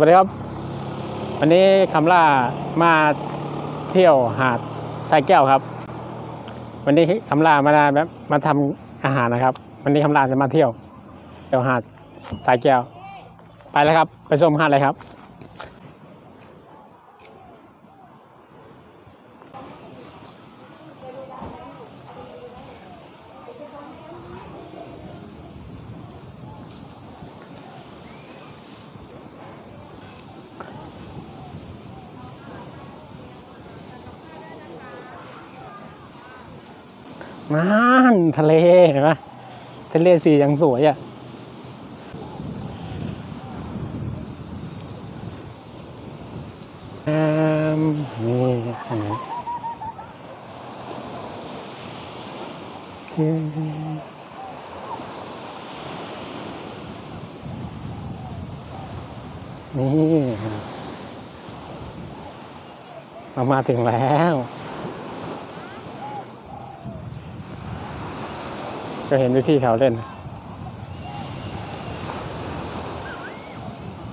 วัสดีครับ วันนี้คำล่ามาเที่ยวหาดทรายแก้วครับ วันนี้คำล่ามาแบบมาทำอาหารนะครับ วันนี้คำล่าจะมาเที่ยวเที่ยวหาดทรายแก้ว ไปแล้วครับ ไปชมหาดเลยครับ นั่นทะเลเห็นไหมทะเลสีย่างสวยอะนี่อันนี้นี่เรามาถึงแล้ว ก็เห็นวิธีเขาเล่น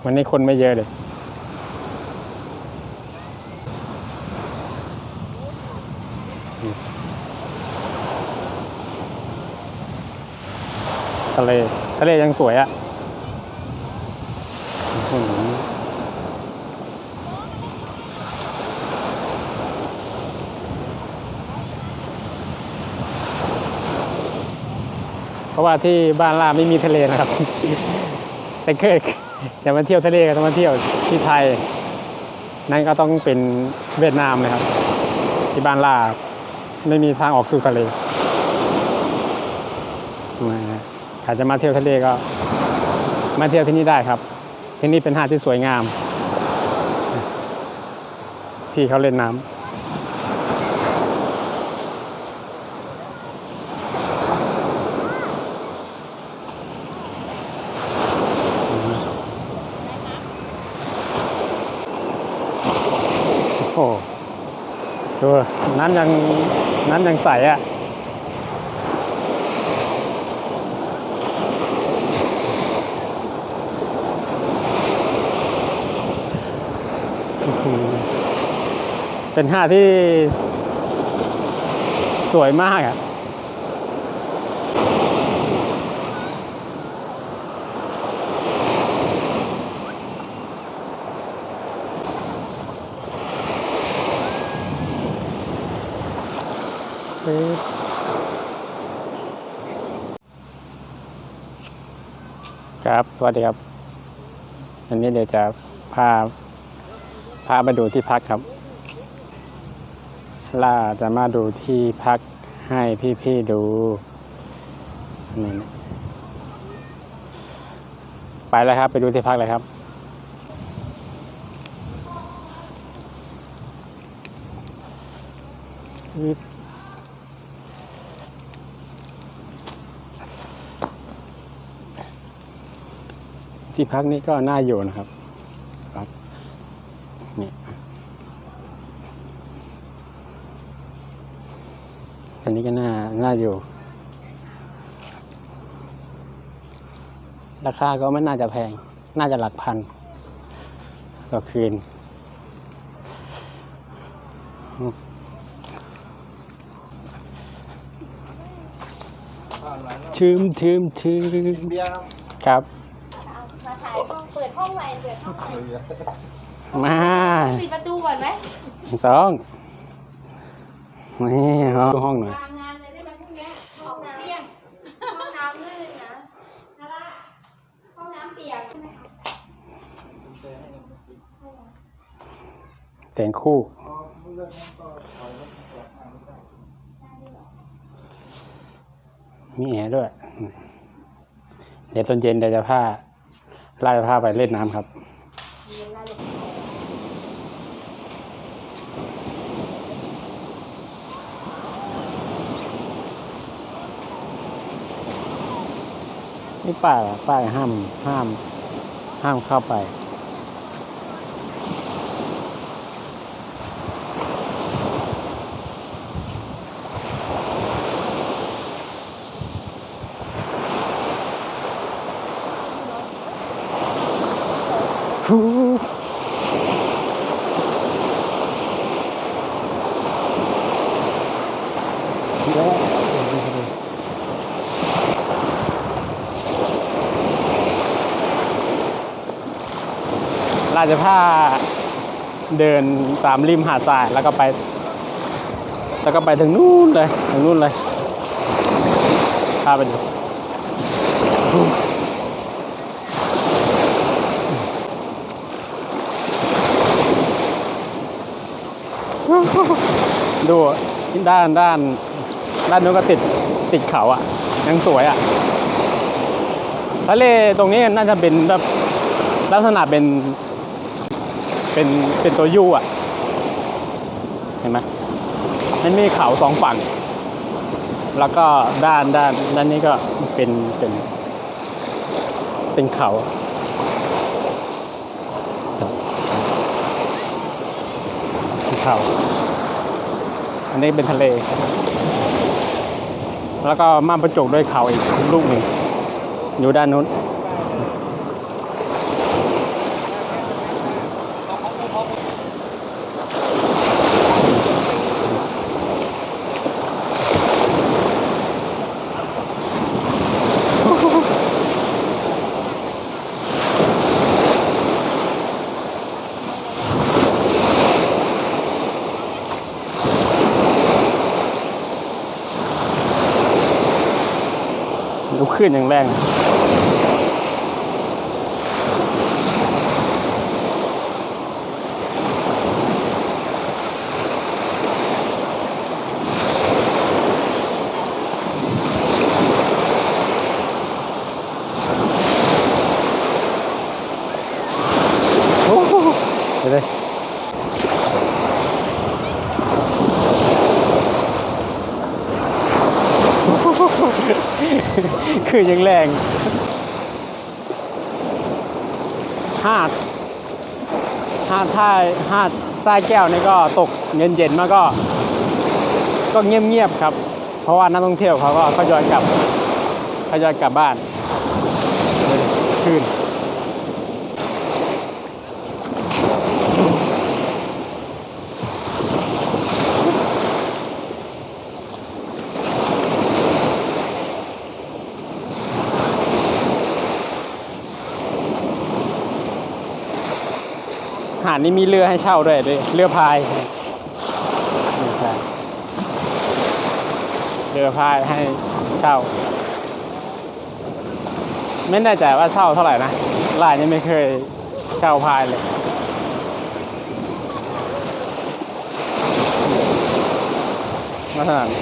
วันนี้คนไม่เยอะเลยทะเล ทะเลยังสวยอะ่ะอื้อหือ เพราะว่าที่บ้านล่าไม่มีทะเลนะครับ แต่เคยจะมาเที่ยวทะเลก็ต้องมาเที่ยวที่ไทย นั่นก็ต้องเป็นเวียดนามนะครับ ที่บ้านล่าไม่มีทางออกสู่ทะเลมาใครจะมาเที่ยวทะเลก็ มาเที่ยวที่นี่ได้ครับ ที่นี่เป็นหาดที่สวยงาม ที่เขาเล่นน้ำ โอ้โหดู น้ำยังน้ำยังใสอะอื้อหือเป็นหาที่สวยมากอะบครับ สวัสดีครับอันนี้เดี๋ยวจะพาพามาดูที่พักครับ ล่าจะมาดูที่พักให้พี่ๆดูนี่ไปแล้วครับ ไปดูที่พักเลยครับปึ๊ ที่พักนี้ก็น่าอยู่นะครับพักนี่อันนี้ก็น่าน่าอยู่ ราคาก็ไม่น่าจะแพง น่าจะหลักพันต่อคืนชืมชืมชืมเบียร์ครับมาถ่ายห้อง เปิดห้องใหม่เปิดห้องใหม่มาปิดประตูก่อนไหมต้องนี่ห้องห้องหน่อยลางานเลยได้ไหมพรุ่งเนี้ยห้องน้ำเปียกห้องน้ำด้วยเลยนะนาร่าห้องน้ำเปียกใช่ไหมคะแต่งคู่ มีแอร์ด้วย เดี๋ยวตอนเย็นเดี๋ยวจะพา ไล่พาไปเล่นน้ำครับ นี่ป้ายอะป้ายห้ามห้าม ห้ามเข้าไป เราจะผ้าเดินสามริมหาดทรายแล้วก็ไป แล้วก็ไปถึงนู่นเลยถึงนู่นเลยพาไปดู ดูด้านด้าน ด้านนู้นก็ติดติดเขาอะ ยังสวยอะ ทะเลตรงนี้น่าจะเป็นแบบลักษณะเป็น เป็นเป็นตัวยูอะ เห็นไหมมันมีเขาสองฝั่ง แล้วก็ด้านด้านด้านนี้ก็เป็นเป็น เป็นเขาเป็นเขา อันนี้เป็นทะเล แล้วก็ม่านประจกด้วยเขาอีกลูกหนึ่งอยู่ด้านนู้น ขึ้นอย่างแรง โอ้โหเดี๋ยวเลย คือยังแรงหาดหาดท่ายหาดทรายแก้วนี่ก็ตกเย็นๆมาก็ ก็เงียบๆครับ เพราะว่านักท่องเที่ยวเขาก็ทยอยกลับทยอยกลับบ้านคืน ดนี้มีเรือให้เช่าด้วยด้วยเรือพายใช่เรือพายให้เช่า ไม่แน่ใจว่าเช่าเท่าไหร่นะลายนี้ไม่เคยเช่าพายเลยลักษณะนี้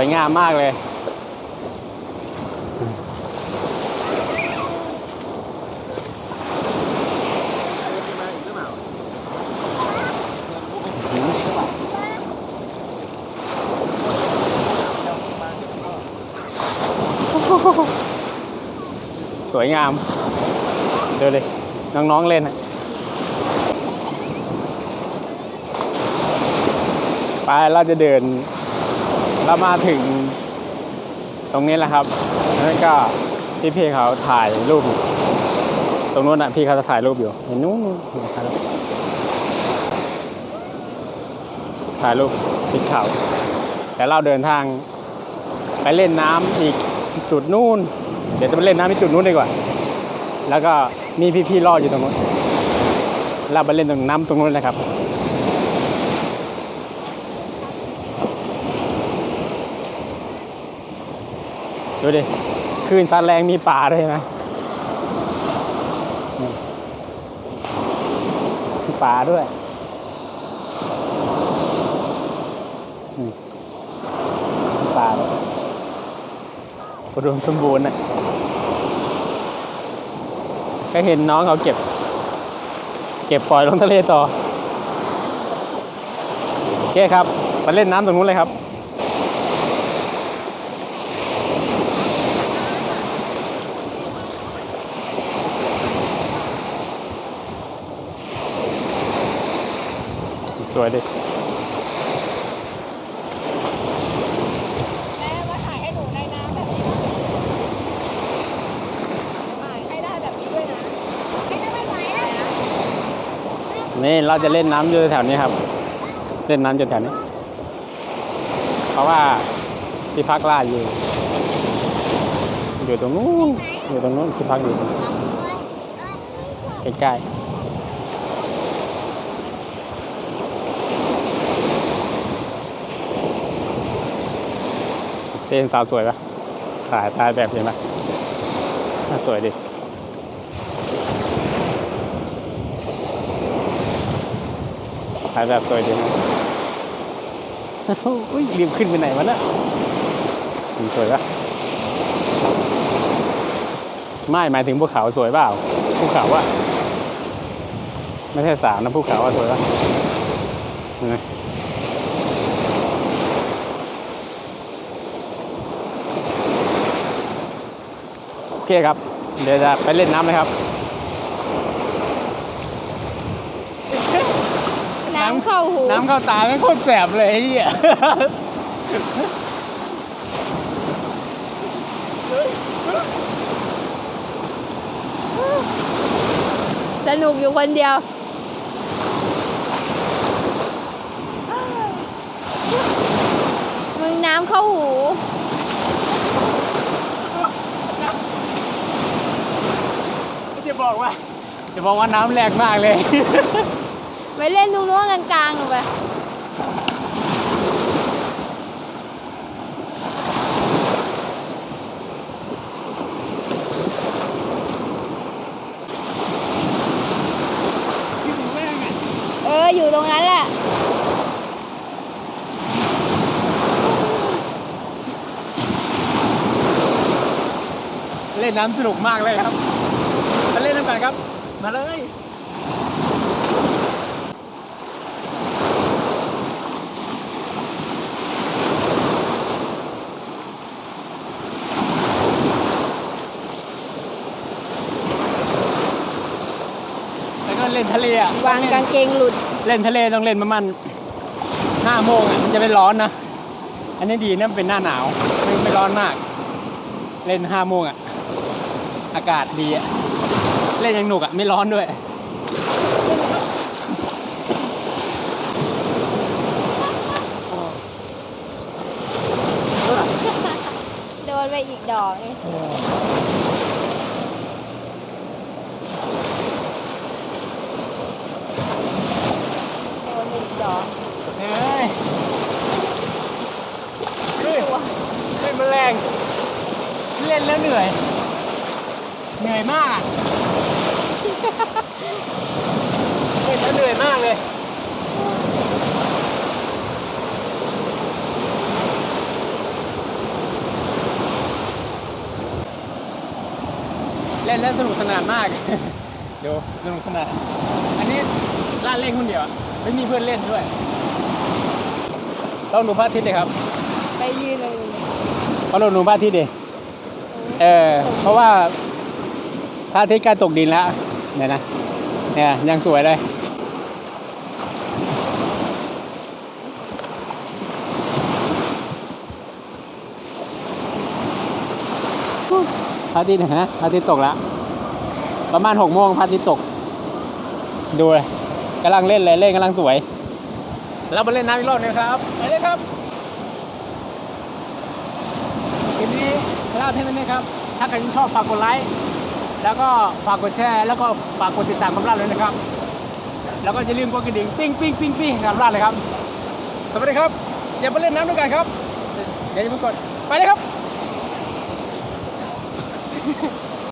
วยงามมากเลย สวยงาม เดี๋ยวเลย น้องๆเล่นไปเราจะเดิน เรามาถึงตรงนี้แหละครับแล้วก็พี่พี่เขาถ่ายรูป ตรงนู้นอะพี่เขาจะถ่ายรูปอยู่เห็นนู้นนู่นถ่ายรูปถ่ายรูปติดเขาแต่เราเดินทางไปเล่นน้ำอีกจุดนู่น เดี๋ยวจะไปเล่นน้ำที่จุดนู้นดีกว่า แล้วก็มีพี่ๆรออยู่ตรงนู้นเราไปเล่นตรงน้ำตรงนู้นเลยครับ ดูดิคลื่นซัดแรงมีป่าด้วยไหมนี่มีป่าด้วยป่าอุดมสมบูรณ์น่ะก็เห็นน้องเขาเก็บ เก็บปล่อยลงทะเลต่อ โอเคครับ ไปเล่นน้ำตรงนู้นเลยครับ ดิ แม่ว่าถ่ายให้หนูในน้ำแบบนี้นะถ่ายให้ได้แบบนี้ด้วยนะไม่ได้ไม่ไหวนะนี่เราจะเล่นน้ำอยู่แถวนี้ครับ เล่นน้ำอยู่แถวนี้ เพราะว่าที่พักล่าอยู่ อยู่ตรงนู้นอยู่ตรงนู้นที่พักอยู่ใกล้ๆ เต้นสาวสวยปะถ่ายถ่ายแบบเห็นปะน่าสวยดิถ่ายแบบสวยดีนะอุ้ยรีบขึ้นไปไหนวะเนี่ยอืมสวยปะไม่หมายถึงภูเขาสวยเปล่าภูเขาอะไม่ใช่สาวนะภูเขาอะสวยปะ เห็นไหมโอเคครับ เดี๋ยวจะไปเล่นน้ำเลยครับ น้ำเข้าหู น้ำเข้าตาไม่โคตรแสบเลยไอ้เหี้ยสนุกอยู่คนเดียว มึงน้ำเข้าหู จะ บอกว่าจะบอกว่าน้ำแรงมากเลย ไปเล่นตรงนู้นกันกลางๆไปเออ อยู่ตรงนั้นแหละเล่นน้ำสนุกมากเลยครับ มาเล่นน้ำกันครับ มาเลยแล้วก็เล่นทะเลอะวางกางเกงหลุด เล่นทะเลต้องเล่นประมาณห้าโมงอะมันจะไม่ร้อนนะ อันนี้ดีนะมันเป็นหน้าหนาวไม่ไม่ร้อนมาก เล่นห้าโมงอะ อากาศดีอะ เล่นยังหนุกอะ ไม่ร้อนด้วยโดนไปอีกดอกนึงโดนไปอีกดอกเฮ้ยเฮ้ยเล่นแมลงเล่นแล้วเหนื่อย เหนื่อยมาก เล่นแล้วเหนื่อยมากเลยเล่นแล้วสนุกสนานมากดูสนุกสนาน อันนี้ล่าเล่นคนเดียวอะไม่มีเพื่อนเล่นด้วยต้องดูพระอาทิตย์เลยครับ ไปยืนตรงนี้เพราะเราดูพระอาทิตย์ดิเออ เพราะว่าพระอาทิตย์ใกล้ตกดินแล้ว เนี่ยนะเนี่ยยังสวยเลยพระอาทิตย์นะพระอาทิตย์ตกแล้ว ประมาณหกโมงพระอาทิตย์ตก ดูเลยกำลังเล่นเลยเล่นกำลังสวย เรามาเล่นน้ำอีกรอบหนึงครับไปเลยครับคลิปนี้ลาเพียงเท่านี้ครับ ถ้าใครชอบฝากกดไลค์ แล้วก็ฝากกดแชร์ แล้วก็ฝากกดติดตามกับลาดเลยนะครับ แล้วก็อย่าลืมกดกระดิ่งปิ้งปิ้งปิ้งปิ้งกับลาดเลยครับ สวัสดีครับ อย่าไปเล่นน้ำด้วยกันครับอย่าลืมกดไปเลยครับ